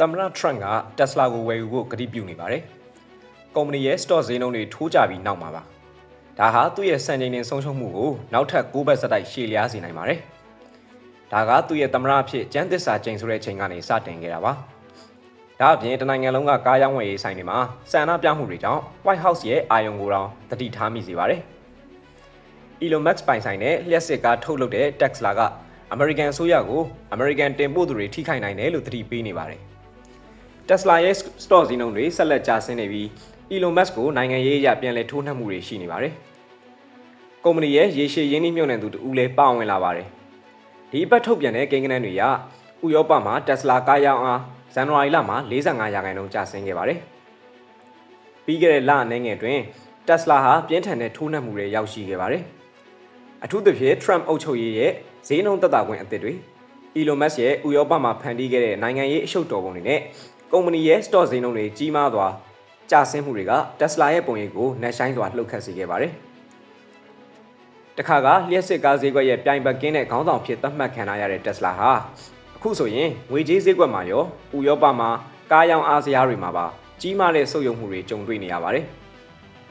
သမ္မတထရန့်က Tesla ကိုဝယ်ယူဖို့ကတိပြုနေပါတယ်။ကုမ္ပဏီရဲ့ stock ဈေးနှုန်းတွေထိုးကျပြီးနောက်မှာပါ။ဒါဟာသူ့ရဲ့စံချိန်တင်ဆုံးရှုံးမှုကိုနောက်ထပ်6ဘက်စတိုက်ရှေ့လျားစေနိုင်ပါတယ်။ဒါကသူ့ရဲ့သမ္မတအဖြစ်ကျန်းသစ္စာကျိန်ဆိုတဲ့ချိန်ကနေစတင်ခဲ့တာပါ။ဒါအပြင်တနိုင်ငံလုံးကကားရောင်းဝယ်ရေးဆိုင်တွေမှာစံနာပြမှုတွေကြောင့် White House ရဲ့အာယုံကိုတောင်တတိထားမိစေပါတယ်။ Elon Musk ပိုင်ဆိုင်တဲ့လျှက်စစ်ကားထုတ်လုပ်တဲ့ Tesla ကအမေရိကန်ဆိုရကိုအမေရိကန်တင်ပို့သူတွေထိခိုက်နိုင်တယ်လို့သတိပေးနေပါတယ်။ Tesla ရဲ့ stock ဈေးနှုန်းတွေဆက်လက်ကျဆင်းနေပြီး Elon Musk ကိုနိုင်ငံရေးအရပြန်လည်ထိုးနှက်မှုတွေရှိနေပါတယ်။ကုမ္ပဏီရဲ့ရေရှည်ရင်းနှီးမြှုပ်နှံသူတူလည်းပါဝင်လာပါတယ်။ဒီအပတ်ထုတ်ပြန်တဲ့ကိန်းဂဏန်းတွေအရဥရောပမှာ Tesla ကားရောင်းအားဇန်နဝါရီလမှာ45ရာခိုင်နှုန်းကျဆင်းခဲ့ပါတယ်။ပြီးခဲ့တဲ့လအနေငယ်တွင် Tesla ဟာပြင်းထန်တဲ့ထိုးနှက်မှုတွေရောက်ရှိခဲ့ပါတယ်။အထူးသဖြင့် Trump အုပ်ချုပ်ရေးရဲ့ဈေးနှုန်းသက်သာခွင့်အသစ်တွေ Elon Musk ရဲ့ဥရောပမှာဖန်တီးခဲ့တဲ့နိုင်ငံရေးအရှုပ်တော်ပုံတွေနဲ့ ကုမ္ပဏီရဲ့ stock ဈေးနှုန်းတွေကြီးမားစွာကျဆင်းမှုတွေက Tesla ရဲ့ပုံရိပ်ကိုနှက်ဆိုင်စွာလှုပ်ခတ်စေခဲ့ပါတယ်။တခါကလျှက်စစ်ကားဈေးကွက်ရဲ့ပြိုင်ဘက်ကင်းတဲ့ခေါင်းဆောင်ဖြစ်သတ်မှတ်ခံရတဲ့ Tesla ဟာအခုဆိုရင်ငွေကြေးဈေးကွက်မှာရောဥရောပမှာကားရောင်းအားစရာတွေမှာပါကြီးမားတဲ့ဆုတ်ယုံမှုတွေကြုံတွေ့နေရပါတယ်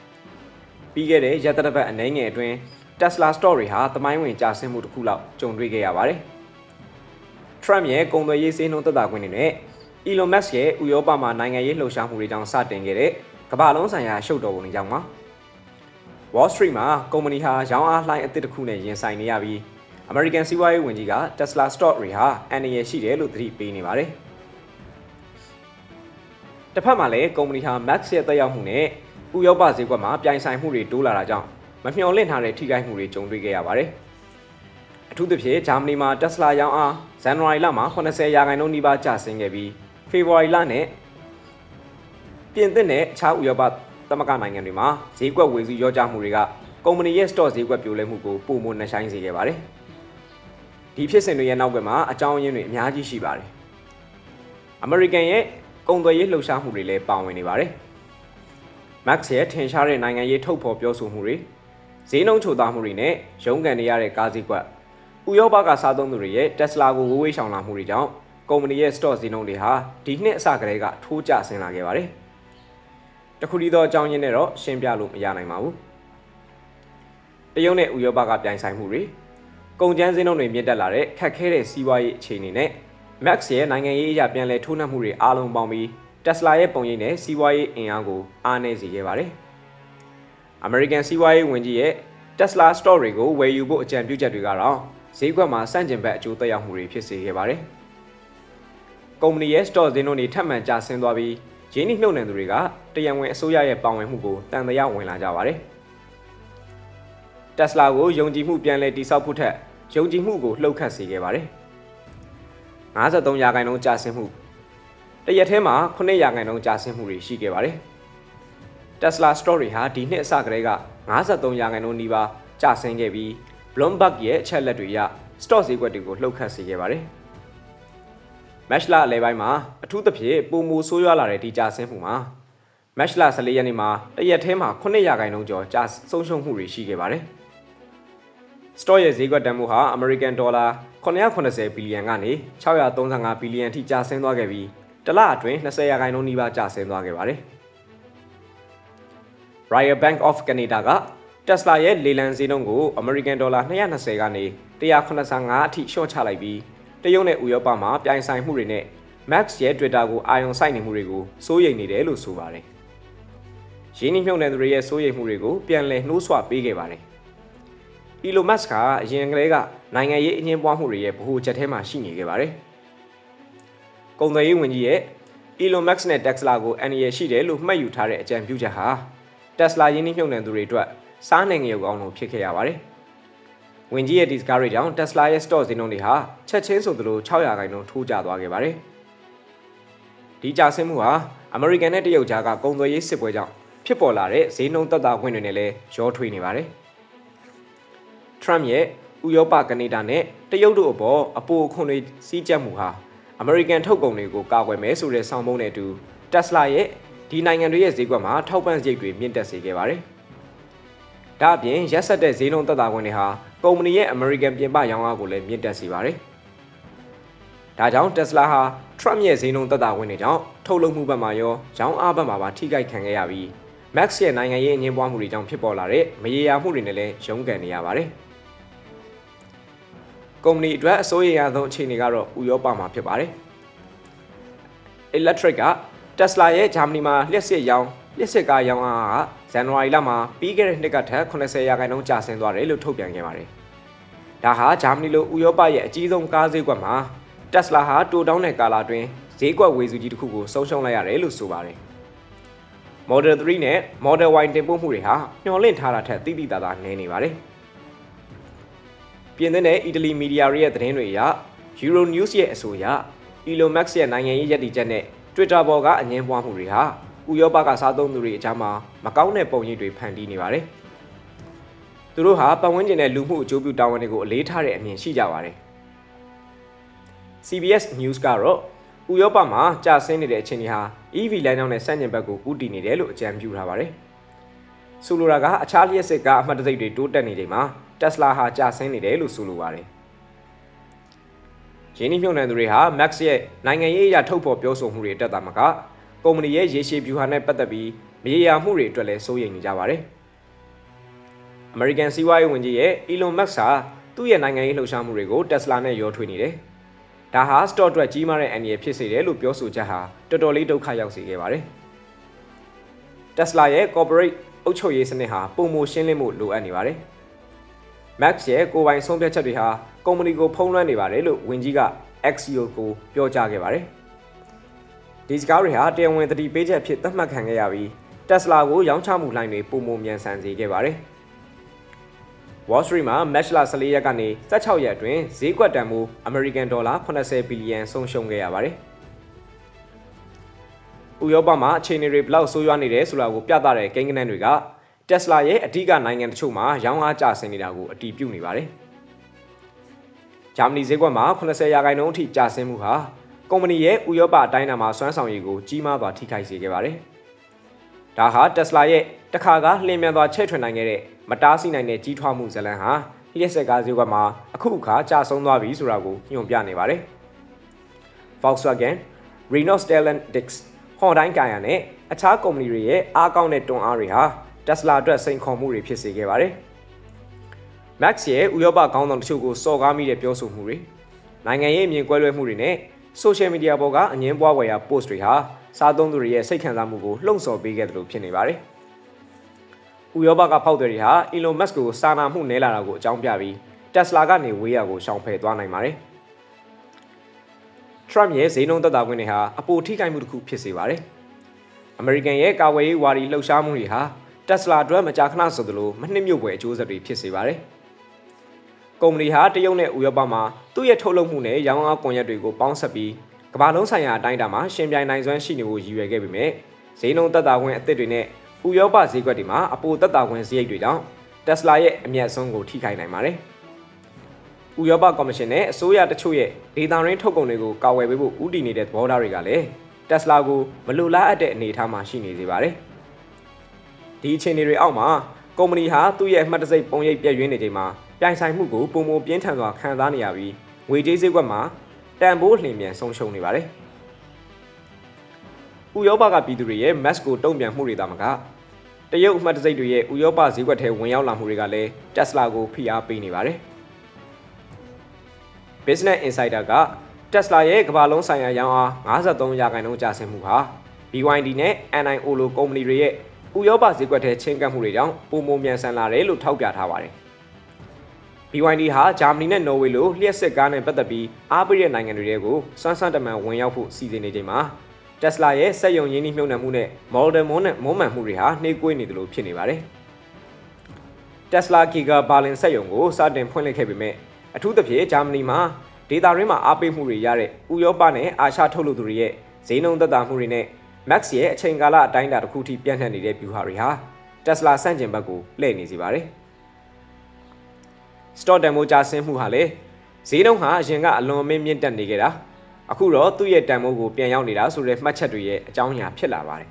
။ပြီးခဲ့တဲ့ရက်သတ္တပတ်အနည်းငယ်အတွင်း Tesla stock တွေဟာသမိုင်းဝင်ကျဆင်းမှုတစ်ခုလောက်ကြုံတွေ့ခဲ့ရပါတယ်။ Trump ရဲ့ကုန်သွယ်ရေးစည်းနှုန်းသက်သာခွင့်တွေနဲ့ Elon Musk ရဲ့ဥရောပမှာနိုင်ငံရေးလှုပ်ရှားမှုတွေကြောင့်စတင်ခဲ့တဲ့ကမ္ဘာလုံးဆိုင်ရာရှုပ်တော်ပုံတွေကြောင့်ပါ Wall Street မှာကုမ္ပဏီဟာရောင်းအားလှိုင်းအသစ်တစ်ခုနဲ့ရင်ဆိုင်နေရပြီး American စီးပွားရေးဝန်ကြီးက Tesla stock တွေဟာအန္တရာယ်ရှိတယ်လို့သတိပေးနေပါတယ်။တစ်ဖက်မှာလည်းကုမ္ပဏီဟာ Max ရဲ့တက်ရောက်မှုနဲ့ဥရောပဈေးကွက်မှာပြိုင်ဆိုင်မှုတွေတိုးလာတာကြောင့်မမျှော်လင့်ထားတဲ့ထိခိုက်မှုတွေကြုံတွေ့ခဲ့ရပါတယ်။အထူးသဖြင့်ဂျာမနီမှာ Tesla ရောင်းအားဇန်နဝါရီလမှာ80ရာခိုင်နှုန်းနီးပါးကျဆင်းခဲ့ပြီး ဖေဖော်ဝါရီလနဲ့ပြင်သစ်နဲ့အခြားဥရောပသမဂ္ဂနိုင်ငံတွေမှာဈေးကွက်ဝေစုရောကြမှုတွေကကုမ္ပဏီရဲ့ stock ဈေးကွက်ပြိုလဲမှုကိုပုံမနှဆိုင်စေခဲ့ပါတယ်။ဒီဖြစ်စဉ်တွေရဲ့နောက်ကွယ်မှာအကြောင်းရင်းတွေအများကြီးရှိပါတယ်။ American ရဲ့ကုန်သွယ်ရေးလှုပ်ရှားမှုတွေလည်းပါဝင်နေပါတယ်။ Max ရဲ့ထင်ရှားတဲ့နိုင်ငံရေးထုတ်ဖော်ပြောဆိုမှုတွေဈေးနှုန်းချိုသားမှုတွေနဲ့ရုန်းကန်နေရတဲ့ကားဈေးကွက်ဥရောပကစားသုံးသူတွေရဲ့ Tesla ကိုဝေးဝေးရှောင်လာမှုတွေကြောင့် ကုမ္ပဏီရဲ့ stock ဈေးနှုန်းတွေဟာဒီနှစ်အစကတည်းကထိုးကျဆင်းလာခဲ့ပါတယ်။တခုတည်းသောအကြောင်းရင်းနဲ့တော့ရှင်းပြလို့မရနိုင်ပါဘူး။တရုတ်နဲ့ဥရောပကပြိုင်ဆိုင်မှုတွေကုန်ကျန်းဈေးနှုန်းတွေမြင့်တက်လာတဲ့ခက်ခဲတဲ့စီးပွားရေးအခြေအနေနဲ့ Max ရဲ့နိုင်ငံရေးအရာပြန်လည်ထိုးနှက်မှုတွေအားလုံးပေါင်းပြီး Tesla ရဲ့ပုံရိပ်နဲ့စီးပွားရေးအင်အားကိုအားနည်းစေခဲ့ပါတယ်။ American စီးပွားရေးဝန်ကြီးရဲ့ Tesla stock တွေကိုဝယ်ယူဖို့အကြံပြုချက်တွေကတော့ဈေးကွက်မှာစန့်ကျင်ဘက်အကျိုးသက်ရောက်မှုတွေဖြစ်စေခဲ့ပါတယ်။ ကုမ္ပဏီရဲ့ stock ဈေးနှုန်းတွေထပ်မံကျဆင်းသွားပြီးရင်းနှီးမြှုပ်နှံသူတွေကတရန်ဝင်အစိုးရရဲ့ပါဝင်မှုကိုတန်တရားဝင်လာကြပါတယ်။ Tesla ကိုယုံကြည်မှုပြန်လည်တည်ဆောက်ဖို့ထက်ယုံကြည်မှုကိုလှုပ်ခတ်စေခဲ့ပါတယ်။53ရာခိုင်နှုန်းကျဆင်းမှုတရက်ထဲမှာ9ရာခိုင်နှုန်းကျဆင်းမှုတွေရှိခဲ့ပါတယ်။ Tesla stock တွေဟာဒီနှစ်အစကတည်းက53ရာခိုင်နှုန်းနီးပါးကျဆင်းခဲ့ပြီး Bloomberg ရဲ့အချက်လက်တွေအရ stock ဈေးကွက်တွေကိုလှုပ်ခတ်စေခဲ့ပါတယ်။ Match လအလဲပိုင်းမှာအထူးသဖြင့်ပုံမူဆိုးရွားလာတဲ့ဒီကျဆင်းမှုမှာ Match လ14ရက်နေ့မှာတရက်ထဲမှာ9ရာခိုင်နှုန်းကျော်ကျဆုံးရှုံးမှုတွေရှိခဲ့ပါတယ်။ stock ရဲ့ဈေးကွက်တန်ဖိုးဟာ American Dollar 980ဘီလီယံကနေ635ဘီလီယံထိကျဆင်းသွားခဲ့ပြီးတလအတွင်း20ရာခိုင်နှုန်းနီးပါးကျဆင်းသွားခဲ့ပါတယ်။ Royal Bank of Canada က Tesla ရဲ့လေလံဈေးနှုန်းကို American Dollar 220ကနေ185အထိလျှော့ချလိုက်ပြီး တရုတ်နဲ့ဥရောပမှာပြိုင်ဆိုင်မှုတွေနဲ့ Max ရဲ့ Twitter ကိုအာရုံစိုက်နေမှုတွေကိုစိုးရိမ်နေတယ်လို့ဆိုပါတယ်။ရင်းနှီးမြှုပ်နှံသူတွေရဲ့စိုးရိမ်မှုတွေကိုပြန်လည်နှိုးဆွပေးခဲ့ပါတယ်။ Elon Musk ကအရင်ကတည်းကနိုင်ငံရေးအငင်းပွားမှုတွေရဲ့ဗဟိုချက်ထဲမှာရှိနေခဲ့ပါတယ်။ကုန်သွယ်ရေးဝန်ကြီးရဲ့ Elon Musk နဲ့ Tesla ကိုအန်ရရှိတယ်လို့မှတ်ယူထားတဲ့အကြံပြုချက်ဟာ Tesla ရင်းနှီးမြှုပ်နှံသူတွေအတွက်စားနိုင်ရုံကောင်းလို့ဖြစ်ခဲ့ရပါတယ်။ ဝင်ကြီးရဲ့ဒီစကားတွေကြောင့် Tesla ရဲ့ stock ဈေးနှုန်းတွေဟာချက်ချင်းဆိုသလို600ခိုင်နှုန်းထိုးကျသွားခဲ့ပါတယ်။ဒီကျဆင်းမှုဟာ American နဲ့တရုတ်ကြားကကုန်သွယ်ရေးစစ်ပွဲကြောင့်ဖြစ်ပေါ်လာတဲ့ဈေးနှုန်းသက်သာခွင့်တွေနဲ့လည်းရောထွေးနေပါတယ်။ Trump ရဲ့ဥရောပကနေဒါနဲ့တရုတ်တို့အပေါ်အပိုအခွန်တွေစီးကျက်မှုဟာ American ထုတ်ကုန်တွေကိုကာကွယ်မယ်ဆိုတဲ့ဆောင်ပုံးနဲ့အတူ Tesla ရဲ့ဒီနိုင်ငံတွေရဲ့ဈေးကွက်မှာထောက်ပံ့စရိတ်တွေမြင့်တက်စေခဲ့ပါတယ်။ဒါအပြင်ရက်ဆက်တဲ့ဈေးနှုန်းသက်သာခွင့်တွေဟာ ကုမ္ပဏီရဲ့ American ပြင်ပရောင်းအားကိုလည်းမြင့်တက်စေပါတယ်။ဒါကြောင့် Tesla ဟာ Trump ရဲ့ဈေးနှုန်းသက်သာဝင်တွေကြောင့်ထုတ်လုပ်မှုဘက်မှာရောရောင်းအားဘက်မှာပါထိခိုက်ခံခဲ့ရပြီး Max ရဲ့နိုင်ငံရေးအငင်းပွားမှုတွေကြောင့်ဖြစ်ပေါ်လာတဲ့မရေရာမှုတွေနဲ့လည်းရုန်းကန်နေရပါတယ်။ကုမ္ပဏီအတွက်အစိုးရရဆုံးအခြေအနေကတော့ဥရောပမှာဖြစ်ပါတယ်။ Electric က Tesla ရဲ့ဂျာမနီမှာလျှက်စစ်ရောင်း လျှက်စစ်ကားရောင်းအားကဇန်နဝါရီလမှာပြီးခဲ့တဲ့နှစ်ကထက်80ရာခိုင်နှုန်းကျဆင်းသွားတယ်လို့ထုတ်ပြန်ခဲ့ပါတယ်။ဒါဟာဂျာမနီလိုဥရောပရဲ့အကြီးဆုံးကားဈေးကွက်မှာ Tesla ဟာတိုတောင်းတဲ့ကာလအတွင်းဈေးကွက်ဝေစုကြီးတစ်ခုကိုဆုံးရှုံးလိုက်ရတယ်လို့ဆိုပါတယ်။ Model 3နဲ့ Model Y တင်ပို့မှုတွေဟာမျှော်လင့်ထားတာထက်တိတိတသားနည်းနေပါတယ်။ပြင်သစ်နဲ့အီတလီမီဒီယာတွေရဲ့သတင်းတွေအရ Euronews ရဲ့အဆိုအရ Elon Musk ရဲ့နိုင်ငံရေးရည်တည်ချက်နဲ့ Twitter ပေါ်ကအငင်းပွားမှုတွေဟာ ဥရောပကစားသုံးသူတွေအကြားမှာမကောင်းတဲ့ပုံရိပ်တွေဖန်တီးနေပါတယ်။သူတို့ဟာပတ်ဝန်းကျင်နဲ့လူမှုအကျိုးပြုတာဝန်တွေကိုအလေးထားတဲ့အမြင်ရှိကြပါတယ်။ CBS News ကတော့ဥရောပမှာကြာဆင်းနေတဲ့အခြေအနေဟာ EV လိုင်းကြောင်းနဲ့ဆန့်ကျင်ဘက်ကိုဥတည်နေတယ်လို့အကြံပြုထားပါတယ်။ဆိုလိုတာကအခြားလျှက်စစ်ကားအမှတ်တံဆိပ်တွေတိုးတက်နေချိန်မှာ Tesla ဟာကြာဆင်းနေတယ်လို့ဆိုလိုပါတယ်။ရင်းနှီးမြှုပ်နှံသူတွေဟာ Max ရဲ့နိုင်ငံရေးအရာထုတ်ဖော်ပြောဆိုမှုတွေတက်တာမှာက ကုမ္ပဏီရဲ့ရေရှည်ဗျူဟာနဲ့ပတ်သက်ပြီးမြေယာမှုတွေအတွက်လည်းစိုးရိမ်နေကြပါတယ်။ American စီးပွားရေးဝန်ကြီးရဲ့ Elon Musk ဟာသူ့ရဲ့နိုင်ငံရေးလှုပ်ရှားမှုတွေကို Tesla နဲ့ရောထွေးနေတယ်။ဒါဟာ stock အတွက်ကြီးမားတဲ့အန္တရာယ်ဖြစ်စေတယ်လို့ပြောဆိုချက်ဟာတော်တော်လေးဒုက္ခရောက်စေခဲ့ပါတယ်။ Tesla ရဲ့ corporate အုပ်ချုပ်ရေးစနစ်ဟာပုံမရှင်းလင်းမှုလိုအပ်နေပါတယ်။ Max ရဲ့ကိုယ်ပိုင်ဆုံးဖြတ်ချက်တွေဟာကုမ္ပဏီကိုဖုံးလွှမ်းနေပါတယ်လို့ဝန်ကြီးက Axios ကိုပြောကြားခဲ့ပါတယ်။ ဒီစကားတွေဟာတရားဝင်သတိပေးချက်ဖြစ်သတ်မှတ်ခံခဲ့ရပြီး Tesla ကိုရောင်းချမှုလှိုင်းတွေပုံမမြန်ဆန်စေခဲ့ပါတယ်။ Wall Street မှာ Match လ14ရက်ကနေ16ရက်အတွင်းဈေးကွက်တန်ဖိုး American ဒေါ်လာ80ဘီလီယံဆုံးရှုံးခဲ့ရပါတယ်။ဥရောပမှာအခြေအနေတွေဘလောက်ဆိုးရွားနေတယ်ဆိုတာကိုပြသတဲ့ကိန်းဂဏန်းတွေက Tesla ရဲ့အဓိကနိုင်ငံတချို့မှာရောင်းအားကျဆင်းနေတာကိုအတည်ပြုနေပါတယ်။ဂျာမနီဈေးကွက်မှာ80ရာခိုင်နှုန်းအထိကျဆင်းမှုဟာ ကုမ္ပဏီရဲ့ဥရောပအတိုင်းအတာမှာစွမ်းဆောင်ရည်ကိုကြီးမားစွာထိခိုက်စေခဲ့ပါတယ်။ဒါဟာ Tesla ရဲ့တခါကလျင်မြန်စွာချဲ့ထွင်နိုင်ခဲ့တဲ့မတားဆီးနိုင်တဲ့ကြီးထွားမှုဇလံဟာလျှက်စက်ကားဈေးကွက်မှာအခုအခါကျဆင်းသွားပြီဆိုတာကိုညွှန်ပြနေပါတယ်။ Volkswagen, Renault Stellantis, Hyundai Kia နဲ့အခြားကုမ္ပဏီတွေရဲ့အားကောင်းတဲ့တွန်းအားတွေဟာ Tesla အတွက်စိန်ခေါ်မှုတွေဖြစ်စေခဲ့ပါတယ်။ Max ရဲ့ဥရောပခေါင်းဆောင်တချို့ကိုစော်ကားမိတဲ့ပြောဆိုမှုတွေနိုင်ငံရေးအမြင်ကွဲလွဲမှုတွေနဲ့ social media ပေါ်ကအငင်းပွားဝယ်ရာ post တွေဟာစားသုံးသူတွေရဲ့စိတ်ခံစားမှုကိုလှုံ့ဆော်ပေးခဲ့တယ်လို့ဖြစ်နေပါတယ်။ဥရောပကဖောက်သည်တွေဟာ Elon Musk ကိုစာနာမှုနည်းလာတာကိုအကြောင်းပြပြီး Tesla ကနေဝေးရာကိုရှောင်ဖယ်သွားနိုင်ပါတယ်။ Trump ရဲ့ဈေးနှုန်းသက်သာခွင့်တွေဟာအပိုထိခိုက်မှုတစ်ခုဖြစ်စေပါတယ်။ American ရဲ့ကာဝေးရေးဝါဒီလှုပ်ရှားမှုတွေဟာတက်စလာအတွက်မကြာခဏဆိုသလိုမနှစ်မြို့ပွဲအကျိုးဆက်တွေဖြစ်စေပါတယ်။ ကုမ္ပဏီဟာတရုတ်နဲ့ဥရောပမှာသူ့ရဲ့ထုတ်လုပ်မှုနဲ့ရောင်းအားကွန်ရက်တွေကိုပေါင်းစပ်ပြီးကမ္ဘာလုံးဆိုင်ရာအတိုင်းအတာမှာရှင်ပြိုင်နိုင်စွမ်းရှိနေဖို့ရည်ရွယ်ခဲ့ပေမဲ့ဈေးနှုန်းသက်သာခွင့်အသစ်တွေနဲ့ဥရောပဈေးကွက်တွေမှာအပိုသက်သာခွင့်စရိတ်တွေကြောင့်တက်စလာရဲ့အမျက်ဆုံးကိုထိခိုက်နိုင်ပါတယ်။ဥရောပကော်မရှင်နဲ့အစိုးရတချို့ရဲ့ဒေတာရင်းထုတ်ကုန်တွေကိုကာဝယ်ပေးဖို့ဥတည်နေတဲ့သဘောထားတွေကလည်းတက်စလာကိုမလိုလားအပ်တဲ့အနေအထားမှာရှိနေစေပါတယ်။ဒီအခြေအနေတွေအောက်မှာကုမ္ပဏီဟာသူ့ရဲ့အမှတ်တစိတ်ပုံရိပ်ပြည့်ရင်းနေချိန်မှာ ပြိုင်ဆိုင်မှုကိုပုံမပြင်းထန်စွာခံစားနေရပြီးငွေကြေးဈေးကွက်မှာတန်ဖိုးလှင်မြန်ဆုံးရှုံးနေပါတယ်။ဥရောပကပြည်သူတွေရဲ့ mask ကိုတုံ့ပြန်မှုတွေသာမကတရုတ်အမှတ်တစိတ်တွေရဲ့ဥရောပဈေးကွက်ထဲဝင်ရောက်လာမှုတွေကလည်း Tesla ကိုဖိအားပေးနေပါတယ်။ Business Insider က Tesla ရဲ့ကမ္ဘာလုံးဆိုင်ရာရောင်းအား53ရာခိုင်နှုန်းကျဆင်းမှုဟာ BYD နဲ့ NIO လိုကုမ္ပဏီတွေရဲ့ဥရောပဈေးကွက်ထဲချင်းကပ်မှုတွေကြောင့်ပုံမမြန်ဆန်လာတယ်လို့ထောက်ပြထားပါတယ်။ BYD ဟာဂျာမနီနဲ့နော်ဝေလိုလျှက်စစ်ကားနဲ့ပတ်သက်ပြီးအားပေးတဲ့နိုင်ငံတွေကိုစွမ်းဆန်းတမန်ဝင်ရောက်ဖို့စီစဉ်နေချိန်မှာ Tesla ရဲ့စက်ယုံရင်းနှီးမြှုပ်နှံမှုနဲ့ Model မွန်းနဲ့မွန်းမှန်မှုတွေဟာနှေးကွေးနေတယ်လို့ဖြစ်နေပါတယ်။ Tesla Giga Berlin စက်ယုံကိုစတင်ဖွင့်လှစ်ခဲ့ပေမဲ့အထူးသဖြင့်ဂျာမနီမှာဒေတာရင်းမှာအားပေးမှုတွေရတဲ့ဥရောပနဲ့အာရှထုတ်လုပ်သူတွေရဲ့ဈေးနှုန်းသက်သာမှုတွေနဲ့ Max ရဲ့အချိန်ကာလအတိုင်းအတာတစ်ခုထိပြန့်နှံ့နေတဲ့ဗျူဟာတွေဟာ Tesla စန့်ကျင်ဘက်ကိုလှည့်နေစေပါတယ်။ Stock တန်ဖိုးကျဆင်းမှုဟာလည်းဈေးနှုန်းဟာအရင်ကအလွန်အမင်းမြင့်တက်နေခဲ့တာအခုတော့သူ့ရဲ့တန်ဖိုးကိုပြန်ရောက်နေတာဆိုတဲ့မှတ်ချက်တွေရဲ့အကြောင်းအရာဖြစ်လာပါတယ်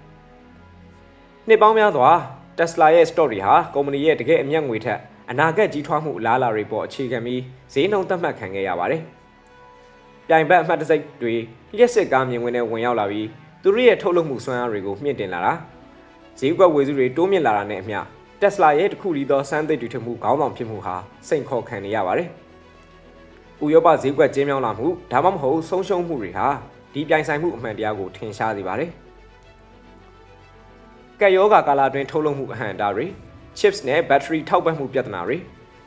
။နှစ်ပေါင်းများစွာ Tesla ရဲ့ stock တွေဟာကုမ္ပဏီရဲ့တကယ်အမြတ်ငွေထက်အနာဂတ်ကြီးထွားမှုအလားအလာတွေပေါ်အခြေခံပြီးဈေးနှုန်းသတ်မှတ်ခံခဲ့ရပါတယ်။ပြိုင်ဘက်အမှတ်တစိုက်တွေလျှက်စစ်ကားမြင်ကွင်းနဲ့ဝင်ရောက်လာပြီးသူတို့ရဲ့ထုတ်လုပ်မှုစွမ်းအားတွေကိုမြင့်တင်လာတာဈေးကွက်ဝေစုတွေတိုးမြင့်လာတာနဲ့အမျှ တက်စလာရဲ့တခုတည်းသောစမ်းသစ်တွေထမှုခေါင်းဆောင်ဖြစ်မှုဟာစိန်ခေါ်ခံနေရပါတယ်။ဥရောပဈေးကွက်ကျင်းမြောင်းလာမှုဒါမှမဟုတ်ဆုံးရှုံးမှုတွေဟာဒီပြိုင်ဆိုင်မှုအမှန်တရားကိုထင်ရှားစေပါတယ်။ကက်ယောဂါကာလအတွင်းထုတ်လုပ်မှုအဟန့်အတားတွေ chips နဲ့ battery ထောက်ပံ့မှုပြဿနာတွေ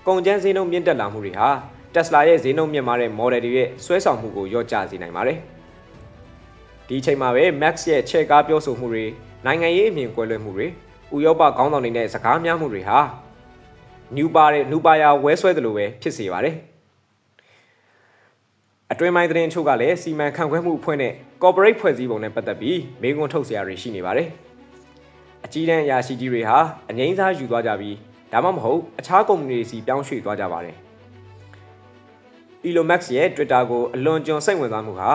ကုန်ကျန်းဈေးနှုန်းမြင့်တက်လာမှုတွေဟာ Tesla ရဲ့ဈေးနှုန်းမြင့်မားတဲ့ model တွေရဲ့ဆွဲဆောင်မှုကိုလျော့ကျစေနိုင်ပါတယ်။ဒီအချိန်မှာပဲ Max ရဲ့ချဲ့ကားပြောဆိုမှုတွေနိုင်ငံရေးအမြင်ကွဲလွဲမှုတွေ ဥရောပခေါင်းဆောင်တွေနဲ့စကားများမှုတွေဟာနျူပါတဲ့နူပါယာဝဲဆွဲတယ်လို့ပဲဖြစ်စေပါတယ်။အတွင်းပိုင်းသတင်းချို့ကလည်းစီမံခန့်ခွဲမှုအဖွဲ့နဲ့ corporate ဖွဲ့စည်းပုံနဲ့ပတ်သက်ပြီးမေးခွန်းထုတ်စရာတွေရှိနေပါတယ်။အကြီးတန်းအရာရှိကြီးတွေဟာအငိမ့်စားယူသွားကြပြီးဒါမှမဟုတ်အခြားကုမ္ပဏီတွေစီပြောင်းရွှေ့သွားကြပါတယ်။ Elon Musk ရဲ့ Twitter ကိုအလွန်ကျွံစိတ်ဝင်စားမှုဟာ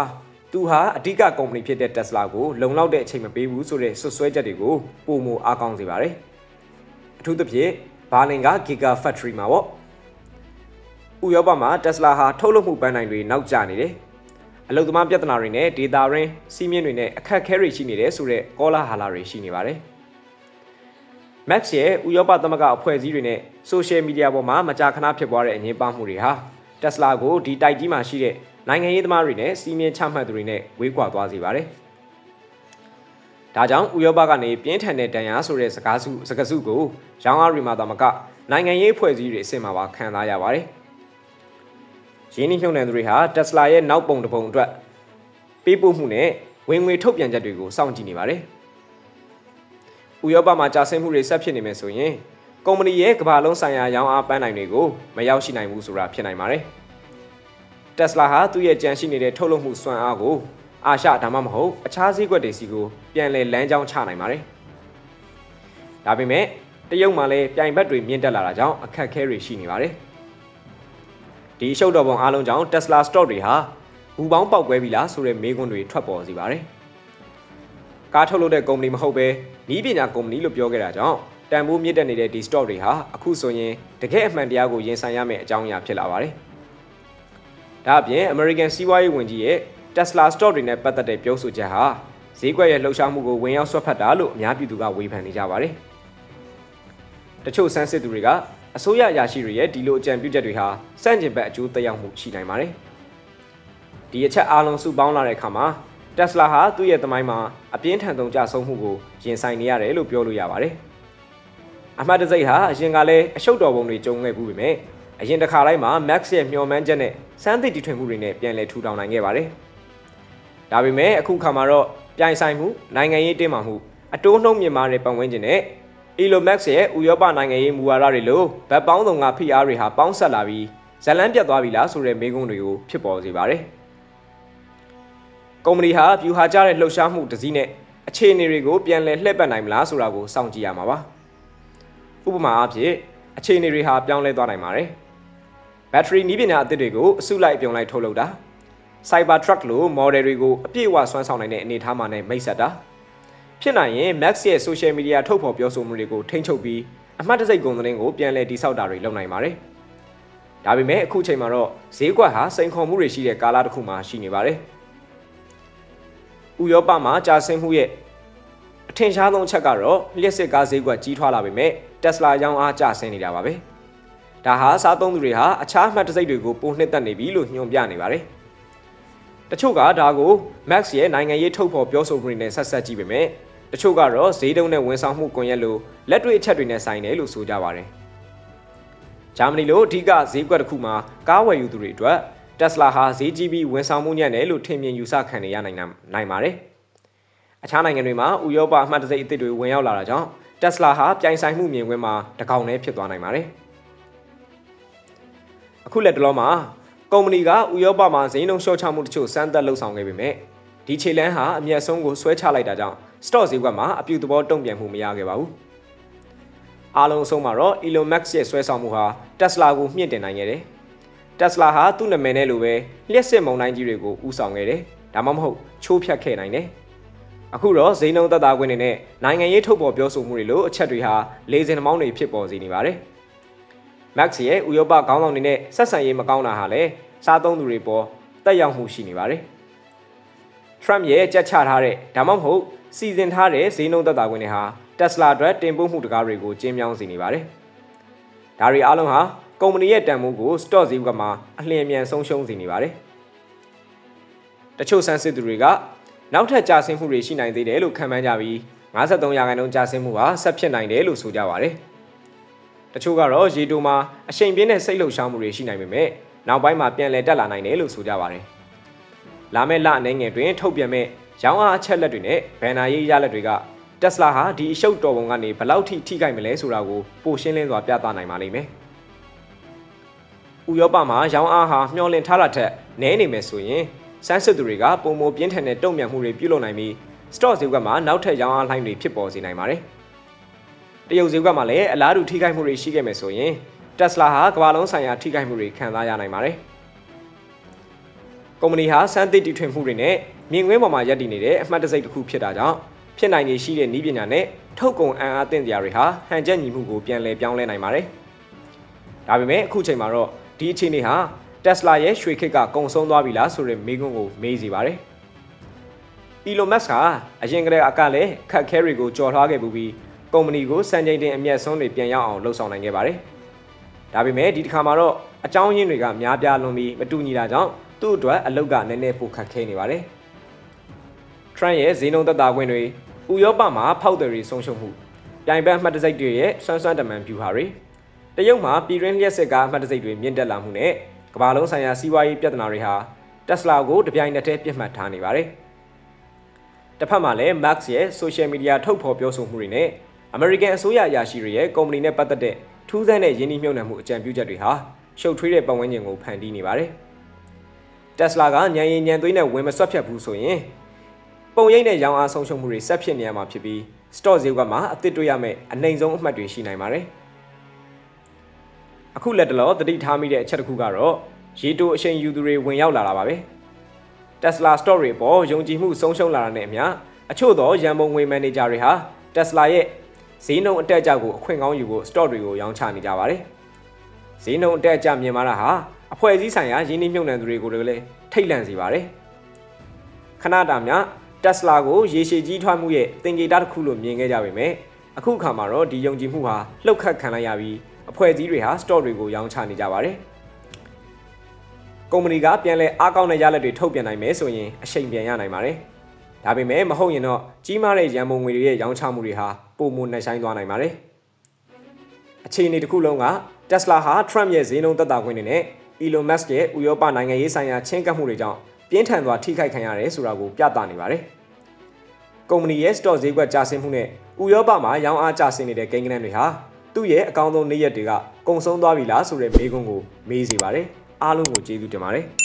သူဟာအဓိကကုမ္ပဏီဖြစ်တဲ့ Tesla ကိုလုံလောက်တဲ့အချိန်မပေးဘူးဆိုတဲ့ဆွဆွဲချက်တွေကိုပုံမအားကောင်းစေပါတယ်။အထူးသဖြင့်ဘာလင်က Giga Factory မှာပေါ့။ဥရောပမှာ Tesla ဟာထုတ်လုပ်မှုပန်းနိုင်တွေနောက်ကျနေတယ်။အလုသမားပြဿနာတွေနဲ့ data ရင်းစီးမြင့်တွေနဲ့အခက်အခဲတွေရှိနေတယ်ဆိုတဲ့ကောလာဟာလာတွေရှိနေပါတယ်။ Max ရဲ့ဥရောပသမဂ္ဂအဖွဲ့အစည်းတွေနဲ့ social media ပေါ်မှာမကြာခဏဖြစ်ပွားတဲ့အငြင်းပမှုတွေဟာ Tesla ကိုဒီတိုက်ကြီးမှာရှိတဲ့ နိုင်ငံရေးသမားတွေနဲ့စီးမြင်ချမှတ်သူတွေနဲ့ဝေးကွာသွားစေပါတယ်။ဒါကြောင့်ဥရောပကနေပြင်းထန်တဲ့တန်ရာဆိုတဲ့စကားစုစကားစုကိုရောင်းအားတွေမှာသာမကနိုင်ငံရေးအဖွဲ့အစည်းတွေအဆင့်မှာပါခံစားရပါတယ်။ရင်းနှီးမြှုပ်နှံသူတွေဟာ Tesla ရဲ့နောက်ပုံတစ်ပုံအတွက်ပေးပို့မှုနဲ့ဝင်ငွေထုတ်ပြန်ချက်တွေကိုစောင့်ကြည့်နေပါတယ်။ဥရောပမှာကြာဆင်းမှုတွေဆက်ဖြစ်နေမယ်ဆိုရင်ကုမ္ပဏီရဲ့ကမ္ဘာလုံးဆိုင်ရာရောင်းအားပန်းနိုင်တွေကိုမရောက်ရှိနိုင်ဘူးဆိုတာဖြစ်နိုင်ပါတယ်။ Tesla ဟာသူ့ရဲ့ကြံရှိနေတဲ့ထုတ်လုပ်မှုစွမ်းအားကိုအာရှဒါမှမဟုတ်အခြားဈေးကွက်တွေစီကိုပြန်လည်လမ်းကြောင်းချနိုင်ပါတယ်။ဒါပေမဲ့တရုတ်မှာလည်းပြိုင်ဘက်တွေမြင့်တက်လာတာကြောင့်အခက်အခဲတွေရှိနေပါတယ်။ဒီအရှုပ်တော်ပုံအားလုံးကြောင့် Tesla stock တွေဟာဘူပေါင်းပေါက်ကွဲပြီလားဆိုတဲ့မေးခွန်းတွေထွက်ပေါ်စေပါတယ်။ကားထုတ်လုပ်တဲ့ကုမ္ပဏီမဟုတ်ဘဲဤပညာကုမ္ပဏီလို့ပြောခဲ့တာကြောင့်တန်ဖိုးမြင့်တက်နေတဲ့ဒီ stock တွေဟာအခုဆိုရင်တကယ်အမှန်တရားကိုရင်ဆိုင်ရမယ့်အကြောင်းအရာဖြစ်လာပါတယ်။ ဒါအပြင် American စီးပွားရေးဝန်ကြီးရဲ့ Tesla stock တွေနဲ့ပတ်သက်တဲ့ပြောဆိုချက်ဟာဈေးကွက်ရဲ့လှုပ်ရှားမှုကိုဝင်ရောက်ဆွတ်ဖက်တာလို့အများပြည်သူကဝေဖန်နေကြပါတယ်။တချို့ဆန်းစစ်သူတွေကအစိုးရအရာရှိတွေရဲ့ဒီလိုအကြံပြုချက်တွေဟာစန့်ကျင်ဘက်အကျိုးသက်ရောက်မှုရှိနိုင်ပါတယ်။ဒီအချက်အားလုံးစုပေါင်းလာတဲ့အခါမှာ Tesla ဟာသူ့ရဲ့သမိုင်းမှာအပြင်းထန်ဆုံးကြဆုံးမှုကိုရင်ဆိုင်နေရတယ်လို့ပြောလို့ရပါတယ်။အမှတ်တစိတ်ဟာအရင်ကလည်းအရှုပ်တော်ပုံတွေကြုံခဲ့ဘူးပေမဲ့ အရင်တစ်ခါတိုင်းမှာ Max ရဲ့မျှော်မှန်းချက်နဲ့စမ်းသစ်တီထွင်မှုတွေနဲ့ပြန်လည်ထူထောင်နိုင်ခဲ့ပါတယ်။ဒါပေမဲ့အခုခါမှာတော့ပြိုင်ဆိုင်မှုနိုင်ငံရေးတင်းမာမှုအတိုးနှုံမြင့်မားတဲ့ပတ်ဝန်းကျင်နဲ့ Elon Musk ရဲ့ဥရောပနိုင်ငံရေးမူဝါဒတွေလိုဗတ်ပေါင်းစုံကဖိအားတွေဟာပေါင်းဆက်လာပြီးဇလန်းပြတ်သွားပြီလားဆိုတဲ့မေးခွန်းတွေကိုဖြစ်ပေါ်စေပါတယ်။ကုမ္ပဏီဟာဗျူဟာကျတဲ့လှုပ်ရှားမှုတစ်စီးနဲ့အခြေအနေတွေကိုပြန်လည်လှည့်ပတ်နိုင်မလားဆိုတာကိုစောင့်ကြည့်ရမှာပါ။ဥပမာအားဖြင့်အခြေအနေတွေဟာပြောင်းလဲသွားနိုင်ပါတယ်။ ဘက်ထရီနည်းပညာအသစ်တွေကိုအစုလိုက်ပြုံလိုက်ထုတ်လုပ်တာ Cyber Truck လို model တွေကိုအပြည့်အဝဆွမ်းဆောင်နိုင်တဲ့အနေအထားမှာနဲ့မိတ်ဆက်တာဖြစ်နိုင်ရင် Max ရဲ့ social media ထုတ်ဖော်ပြောဆိုမှုတွေကိုထိန်းချုပ်ပြီးအမှတ်တစိတ်ကုန်သတင်းကိုပြန်လည်တိစောက်တာတွေလုပ်နိုင်ပါတယ်။ဒါပေမဲ့အခုချိန်မှာတော့ဈေးကွက်ဟာစိန်ခေါ်မှုတွေရှိတဲ့ကာလတစ်ခုမှာရှိနေပါတယ်။ဥရောပမှာကြာဆင်းမှုရဲ့အထင်ရှားဆုံးအချက်ကတော့လျှက်စစ်ကားဈေးကွက်ကြီးထွားလာပေမဲ့ Tesla ရောင်းအားကျဆင်းနေတာပါပဲ။ ဒါဟာစားသုံးသူတွေဟာအခြားမှတ်တစိတ်တွေကိုပိုနှစ်သက်နေပြီလို့ညွှန်ပြနေပါတယ်။တချို့ကဒါကို Max ရဲ့နိုင်ငံရေးထုတ်ဖော်ပြောဆိုမှုတွေနဲ့ဆက်ဆက်ကြည့်ပေမဲ့တချို့ကတော့ဈေးတုံးနဲ့ဝန်ဆောင်မှုကွန်ရက်လိုလက်တွေ့အချက်တွေနဲ့ဆိုင်တယ်လို့ဆိုကြပါတယ်။ဂျာမနီလိုအဓိကဈေးကွက်တစ်ခုမှာကားဝယ်ယူသူတွေအတွက် Tesla ဟာဈေးကြီးပြီးဝန်ဆောင်မှုညံ့တယ်လို့ထင်မြင်ယူဆခံနေရနိုင်နိုင်ပါတယ်။အခြားနိုင်ငံတွေမှာဥရောပအမှတ်တစိတ်အသစ်တွေဝင်ရောက်လာတာကြောင့် Tesla ဟာပြိုင်ဆိုင်မှုမြင်ကွင်းမှာတကောင်တည်းဖြစ်သွားနိုင်ပါတယ်။ အခုလက်တလောမှာကုမ္ပဏီကဥရောပမှာဈေးနှုန်းလျှော့ချမှုတချို့စမ်းသပ်လှုပ်ဆောင်ခဲ့ပေမဲ့ဒီခြေလန်းဟာအမျက်ဆုံးကိုဆွဲချလိုက်တာကြောင့် stock ဈေးကွက်မှာအပြူသဘောတုံ့ပြန်မှုမရခဲ့ပါဘူး။အားလုံးအဆုံးမှာတော့ Elon Musk ရဲ့ဆွဲဆောင်မှုဟာ Tesla ကိုမြင့်တင်နိုင်ခဲ့တယ်။ Tesla ဟာသူ့နာမည်နဲ့လိုပဲလျှက်စစ်မုံတိုင်းကြီးတွေကိုဥဆောင်ခဲ့တယ်။ဒါမှမဟုတ်ချိုးဖြတ်ခဲ့နိုင်တယ်။အခုတော့ဈေးနှုန်းသက်သာခွင့်တွေနဲ့နိုင်ငံရေးထုတ်ဖော်ပြောဆိုမှုတွေလိုအချက်တွေဟာလေစင်နှမောင်းတွေဖြစ်ပေါ်စေနေပါတယ်။ Max ရဲ့ဥရောပခေါင်းဆောင်တွေနဲ့ဆက်ဆံရေးမကောင်းတာဟာလည်းစားသုံးသူတွေပေါ်တက်ရောက်မှုရှိနေပါတယ်။ Trump ရဲ့ကြက်ချထားတဲ့ဒါမှမဟုတ်စီစဉ်ထားတဲ့ဈေးနှုန်းသက်သာခွင့်တွေဟာ Tesla အတွက်တင်ပို့မှုတကားတွေကိုကျင်းမြောင်းစေနေပါတယ်။ဒါတွေအားလုံးဟာကုမ္ပဏီရဲ့တန်ဖိုးကို stock ဈေးကွက်မှာအလျင်အမြန်ဆုံးရှုံးစေနေပါတယ်။တချို့ဆန်းစစ်သူတွေကနောက်ထပ်ကြာဆင်းမှုတွေရှိနိုင်သေးတယ်လို့ခန့်မှန်းကြပြီး53ရာခိုင်နှုန်းကြာဆင်းမှုဟာဆက်ဖြစ်နိုင်တယ်လို့ဆိုကြပါတယ်။ တချို့ကတော့ရေတိုမှာအရှိန်ပြင်းတဲ့စိတ်လှုပ်ရှားမှုတွေရှိနိုင်ပေမဲ့နောက်ပိုင်းမှာပြန်လည်တက်လာနိုင်တယ်လို့ဆိုကြပါတယ်။လာမယ့်လအနေငယ်တွင်ထုတ်ပြန်မဲ့ရောင်းအားအချက်လက်တွေနဲ့ဘန်နာရေးရလက်တွေက Tesla ဟာဒီအရှုပ်တော်ပုံကနေဘယ်လောက်ထိထိခိုက်မလဲဆိုတာကိုပိုရှင်းလင်းစွာပြသနိုင်ပါလိမ့်မယ်။ဥရောပမှာရောင်းအားဟာမျှော်လင့်ထားတာထက်နည်းနေမယ်ဆိုရင်စမ်းစစ်သူတွေကပုံမပြင်းထန်တဲ့တုံ့ပြန်မှုတွေပြုလုပ်နိုင်ပြီး stock ဈေးကွက်မှာနောက်ထပ်ရောင်းအားလှိုင်းတွေဖြစ်ပေါ်စေနိုင်ပါတယ်။ တရုတ်ဈေးကွက်မှာလည်းအလားတူထိခိုက်မှုတွေရှိခဲ့မယ်ဆိုရင် Tesla ဟာကမ္ဘာလုံးဆိုင်ရာထိခိုက်မှုတွေခံစားရနိုင်ပါတယ်။ကုမ္ပဏီဟာစမ်းသစ်တီထွင်မှုတွေနဲ့မြင်ကွင်းပေါ်မှာရပ်တည်နေတဲ့အမှတ်တစိတ်တစ်ခုဖြစ်တာကြောင့်ဖြစ်နိုင်နေရှိတဲ့နည်းပညာနဲ့ထုတ်ကုန်အံအားသင့်စရာတွေဟာဟန်ချက်ညီမှုကိုပြန်လည်ပြောင်းလဲနိုင်ပါတယ်။ဒါပေမဲ့အခုချိန်မှာတော့ဒီအခြေအနေဟာ Tesla ရဲ့ရွှေခေတ်ကကုံဆုံးသွားပြီလားဆိုတဲ့မေးခွန်းကိုမေးစီပါတယ်။ Elon Musk ဟာအရင်ကတည်းကလည်းခက်ခဲတွေကိုကြော်ထွားခဲ့ပူပြီး ကုမ္ပဏီကိုစံချိန်တင်အမျက်ဆုံးတွေပြန်ရောက်အောင်လှုပ်ဆောင်နိုင်ခဲ့ပါတယ်။ဒါပေမဲ့ဒီတစ်ခါမှာတော့အကြောင်းရင်းတွေကများပြားလွန်ပြီးမတူညီတာကြောင့်သူ့အတွက်အလုပ်ကနည်းနည်းပိုခက်ခဲနေပါတယ်။ Trump ရဲ့ဈေးနှုန်းသက်သာခွင့်တွေဥရောပမှာဖောက်တယ်တွေဆုံးရှုံးမှုပြိုင်ဘက်အမှတ်တစိုက်တွေရဲ့ဆွမ်းဆွမ်းတမန်ပြူဟာတွေတရုတ်မှာပြည်တွင်းလျှက်စစ်ကားအမှတ်တစိုက်တွေမြင့်တက်လာမှုနဲ့ကမ္ဘာလုံးဆိုင်ရာစီးပွားရေးပြဿနာတွေဟာ Tesla ကိုတပြိုင်နက်တည်းပြစ်မှတ်ထားနေပါတယ်။တစ်ဖက်မှာလည်း Max ရဲ့ social media ထုတ်ဖော်ပြောဆိုမှုတွေနဲ့ American အစိုးရအရာရှိတွေရဲ့ကုမ္ပဏီနဲ့ပတ်သက်တဲ့ထူးဆန်းတဲ့ယင်းနှိမ့်မြုပ်နှံမှုအကြံပြုချက်တွေဟာရှုပ်ထွေးတဲ့ပတ်ဝန်းကျင်ကိုဖန်တီးနေပါတယ်။ Tesla ကညံရင်ညံသွေးနဲ့ဝင်မဆွတ်ဖြတ်ဘူးဆိုရင်ပုံရိပ်နဲ့ရောင်းအားဆုံးရှုံးမှုတွေဆက်ဖြစ်နေရမှာဖြစ်ပြီး stock ဈေးကွက်မှာအသစ်တွေ့ရမယ့်အနိုင်ဆုံးအမှတ်တွေရှိနိုင်ပါတယ်။အခုလက်တလောသတိထားမိတဲ့အချက်တစ်ခုကတော့ရေတိုအချိန်ယူသူတွေဝင်ရောက်လာတာပါပဲ။ Tesla stock တွေပေါ်ယုံကြည်မှုဆုံးရှုံးလာတာနဲ့အမျှအချို့သောရန်ပုံငွေမန်နေဂျာတွေဟာ Tesla ရဲ့ ဈေးနှုန်းအတက်အကျကိုအခွင့်ကောင်းယူဖို့ stock တွေကိုရောင်းချနေကြပါတယ်။ဈေးနှုန်းအတက်အကျမြင်မာတာဟာအဖွဲ့အစည်းဆိုင်ရာရင်းနှီးမြှုပ်နှံသူတွေကိုလည်းထိတ်လန့်စေပါတယ်။ခဏတာများ Tesla ကိုရေရှည်ကြီးထွားမှုရဲ့သင်္ကေတတစ်ခုလို့မြင်ခဲ့ကြပေမဲ့အခုအခါမှာတော့ဒီယုံကြည်မှုဟာလှုပ်ခတ်ခံလိုက်ရပြီးအဖွဲ့အစည်းတွေဟာ stock တွေကိုရောင်းချနေကြပါတယ်။ကုမ္ပဏီကပြန်လဲအားကောင်းတဲ့ရလဒ်တွေထုတ်ပြန်နိုင်မယ်ဆိုရင်အချိန်ပြန်ရနိုင်ပါတယ်။ ဒါပေမဲ့မဟုတ်ရင်တော့ကြီးမားတဲ့ရန်ပုံငွေတွေရဲ့ရောင်းချမှုတွေဟာပုံမနှဆိုင်သွားနိုင်ပါတယ်။အခြေအနေတစ်ခုလုံးက Tesla ဟာ Trump ရဲ့ဈေးနှုန်းသက်သာခွင့်တွေနဲ့ Elon Musk ရဲ့ဥရောပနိုင်ငံရေးဆိုင်ရာချင်းကပ်မှုတွေကြောင့်ပြင်းထန်စွာထိခိုက်ခံရတယ်ဆိုတာကိုပြသနေပါတယ်။ကုမ္ပဏီရဲ့ stock ဈေးကွက်ကျဆင်းမှုနဲ့ဥရောပမှာရောင်းအားကျဆင်းနေတဲ့ကိန်းဂဏန်းတွေဟာသူ့ရဲ့အကောင်းဆုံးနေ့ရက်တွေကကုံဆုံးသွားပြီလားဆိုတဲ့မေးခွန်းကိုမေးစေပါတယ်။အားလုံးကိုကျေးဇူးတင်ပါတယ်။